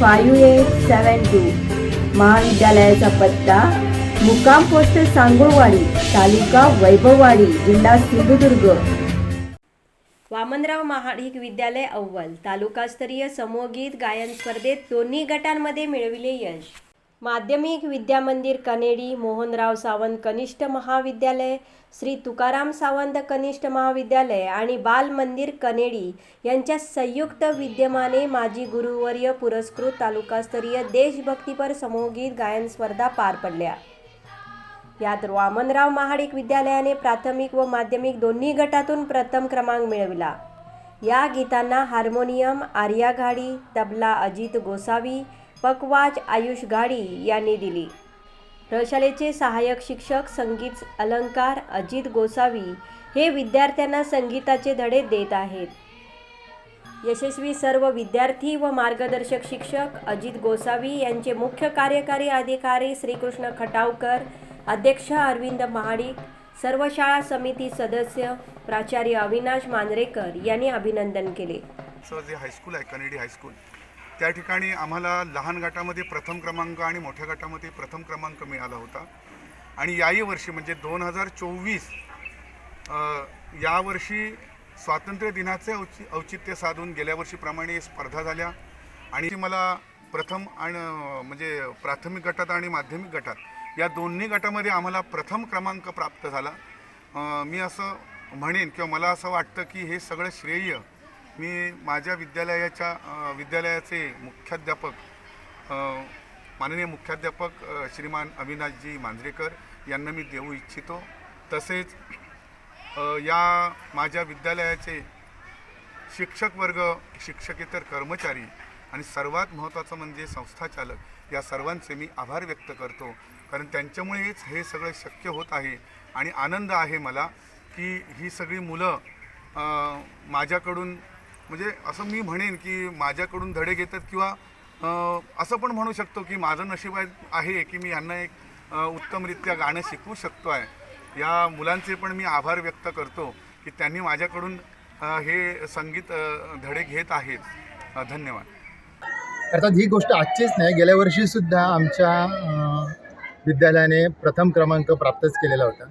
five eight seven two. महाविद्यालयाचा पत्ता मुक्काम पोस्ट सांगोळवाडी तालुका वैभववाडी जिल्हा सिंधुदुर्ग. वामनराव महाडिक विद्यालय अव्वल. तालुकास्तरीय समूहगीत गायन स्पर्धेत दोन्ही गटांमध्ये मिळविले यश. माध्यमिक विद्यामंदिर कनेडी मोहनराव सावंत कनिष्ठ महाविद्यालय श्री तुकाराम सावंत कनिष्ठ महाविद्यालय आणि बाल मंदिर कनेडी यांच्या संयुक्त विद्यमाने माजी गुरुवर्य पुरस्कृत तालुकास्तरीय देशभक्तीपर समूहगीत गायन स्पर्धा पार पडल्या. यात वामनराव महाडिक विद्यालयाने प्राथमिक व माध्यमिक दोन्ही गटातून प्रथम क्रमांक मिळविला. या गीतांना हार्मोनियम आर्या घाडी तबला अजित गोसावी पकवाज आयुष गाडी यांनी दिली. प्रशालेचे सहाय्यक शिक्षक संगीत अलंकार अजित गोसावी हे विद्यार्थ्यांना संगीताचे धडे देत आहेत. यशस्वी सर्व विद्यार्थी व मार्गदर्शक शिक्षक अजित गोसावी यांचे मुख्य कार्यकारी अधिकारी श्रीकृष्ण खटावकर अध्यक्ष अरविंद महाडिक सर्व शाळा समिती सदस्य प्राचार्य अविनाश मांजरेकर यांनी अभिनंदन केले. सर जे हायस्कूल आहे कनेडी हायस्कूल त्या ठिकाणी आम्हाला लहान गटामध्ये प्रथम क्रमांक आणि मोठ्या गटामध्ये प्रथम क्रमांक मिळाला होता. आणि याही वर्षी म्हणजे दोन हजार चोवीस यावर्षी स्वातंत्र्य दिनाचे औचि औचित्य साधून गेल्या वर्षीप्रमाणे स्पर्धा झाल्या. आणि मला प्रथम आणि म्हणजे प्राथमिक गटात आणि माध्यमिक गटात या दोन्ही गटामध्ये आम्हाला प्रथम क्रमांक प्राप्त झाला. मी असं म्हणेन किंवा मला असं वाटतं की हे सगळं श्रेय मी माझ्या विद्यालयाच्या विद्यालयाचे मुख्याध्यापक माननीय मुख्याध्यापक श्रीमान अविनाशजी मांजरेकर यांना मी देऊ इच्छितो. तसेच या माझ्या विद्यालयाचे शिक्षक वर्ग शिक्षकेतर कर्मचारी आणि सर्वात महत्त्वाचं म्हणजे संस्थाचालक या सर्वांचे मी आभार व्यक्त करतो. कारण त्यांच्यामुळेच हे सगळं शक्य होत आहे आणि आनंद आहे मला की ही सगळी मुलं माझ्याकडून म्हणजे असं मी म्हणेन की माझ्याकडून धडे घेतात किंवा असं पण म्हणू शकतो की माझं नशीब आहे की मी यांना एक उत्तमरित्या गाणं शिकवू शकतो आहे. या मुलांचे पण मी आभार व्यक्त करतो की त्यांनी माझ्याकडून हे संगीत धडे घेत आहेत. धन्यवाद. अर्थात ही गोष्ट आजचीच नाही गेल्या वर्षीसुद्धा आमच्या विद्यालयाने प्रथम क्रमांक प्राप्तच केलेला होता.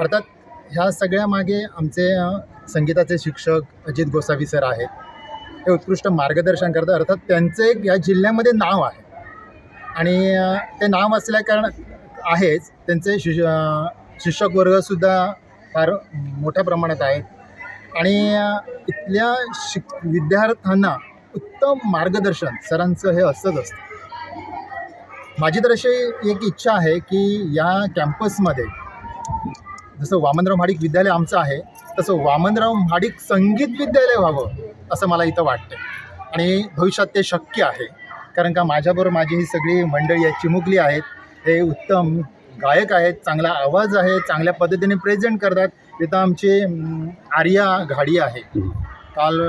अर्थात ह्या सगळ्यामागे आमचे संगीताचे शिक्षक अजित गोसावी सर आहेत. हे उत्कृष्ट मार्गदर्शन करतात. अर्थात त्यांचं एक या जिल्ह्यामध्ये नाव आहे. आणि ते नाव असल्या कारण आहेच. त्यांचे शिश शिक्षकवर्गसुद्धा शिक्षक वर्गसुद्धा फार मोठ्या प्रमाणात आहेत. आणि इथल्या शिक विद्यार्थ्यांना उत्तम मार्गदर्शन सरांचं हे असंच असतं. माझी तर अशी एक इच्छा आहे की या कॅम्पसमध्ये जसं वामनराव महाडिक विद्यालय आमचं आहे तसं वामनराव महाडिक संगीत विद्यालय व्हावं असं मला इथं वाटतं आणि भविष्यात ते शक्य आहे. कारण का माझ्याबरोबर माझी ही सगळी मंडळी आहे चिमुकली आहेत. हे उत्तम गायक आहेत चांगला आवाज आहे चांगल्या पद्धतीने प्रेझेंट करतात. इथं आमची आर्या घाडी आहे. काल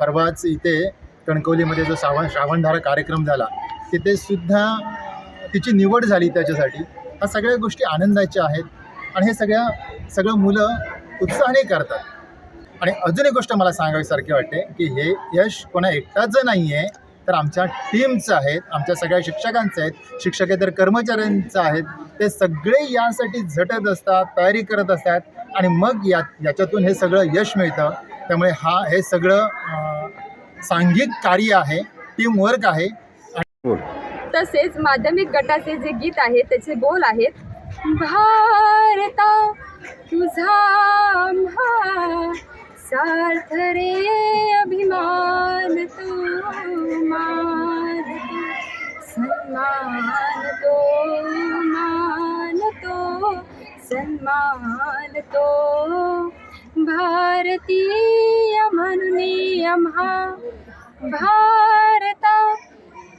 परवाच इथे कणकवलीमध्ये जो सावण श्रावणधारा कार्यक्रम झाला तिथे सुद्धा तिची निवड झाली त्याच्यासाठी. ह्या सगळ्या गोष्टी आनंदाच्या आहेत. आणि हे सगळ्या सगळं मुलं उत्साहाने करतात. आणि अजून एक गोष्ट मला सांगावीसारखी वाटते की हे यश कोणा एकटाचं नाही आहे तर आमच्या टीमचं आहेत आमच्या सगळ्या शिक्षकांचं आहेत शिक्षकेतर कर्मचाऱ्यांचं आहेत ते सगळे यासाठी झटत असतात तयारी करत असतात आणि मग या याच्यातून हे सगळं यश मिळतं. त्यामुळे हा हे सगळं सांघिक कार्य आहे टीमवर्क आहे. तसेच माध्यमिक गटाचे जे गीत आहे त्याचे बोल आहेत भारता तुझा आम्हा सार्थ रे अभिमान तू मान सन्मान तो मान तो सन्मान तो भारतीय म्हणून आम्हा भारता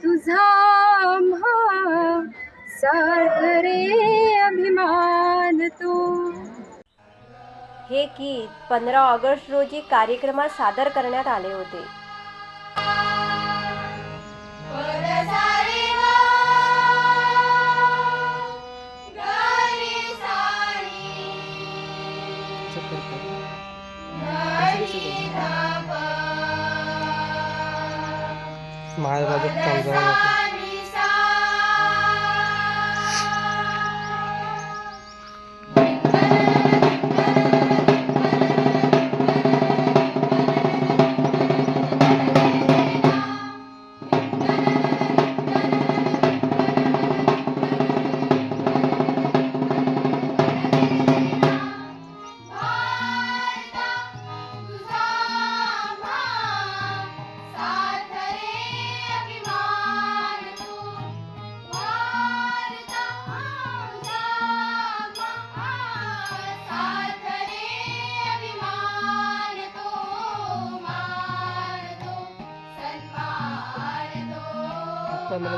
तुझा आम्हा सार्थ रे अभिमान तू हे गीत पंधरा ऑगस्ट रोजी कार्यक्रमात सादर करण्यात आले होते.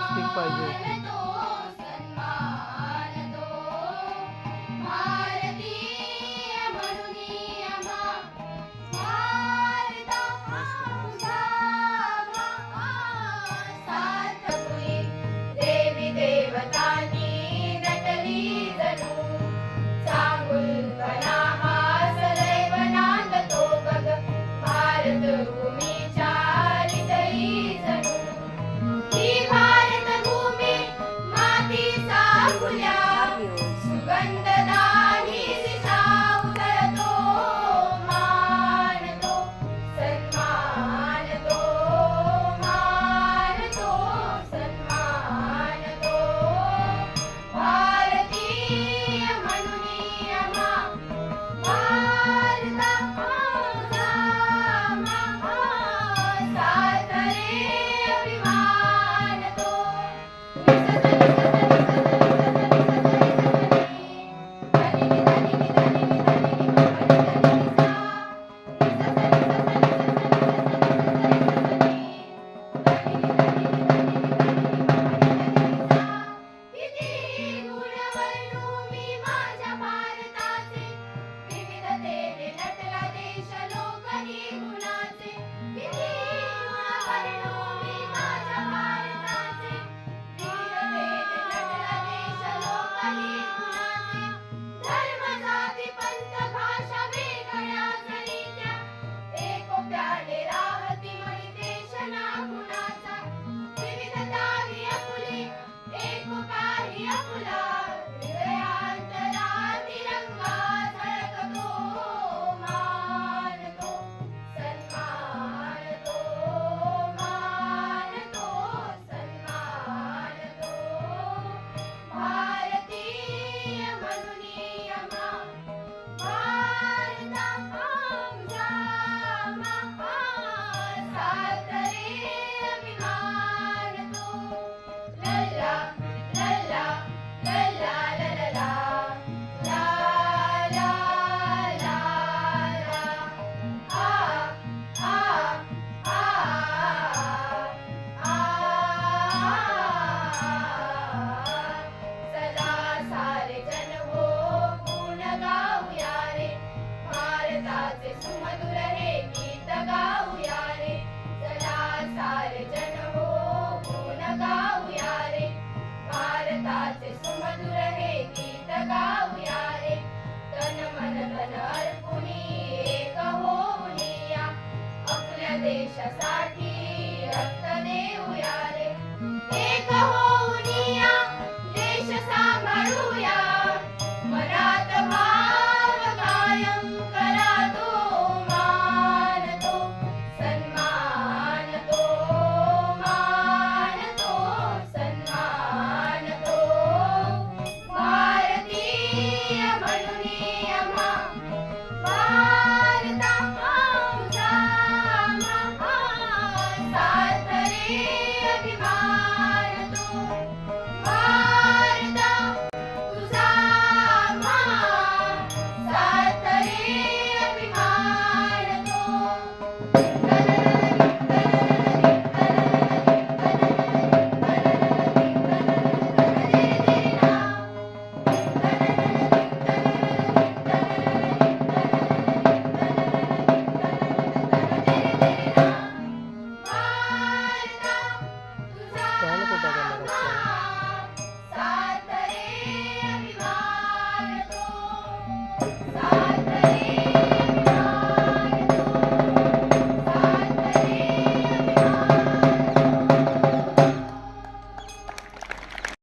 पंधरा स्टिक पाहिजे देवी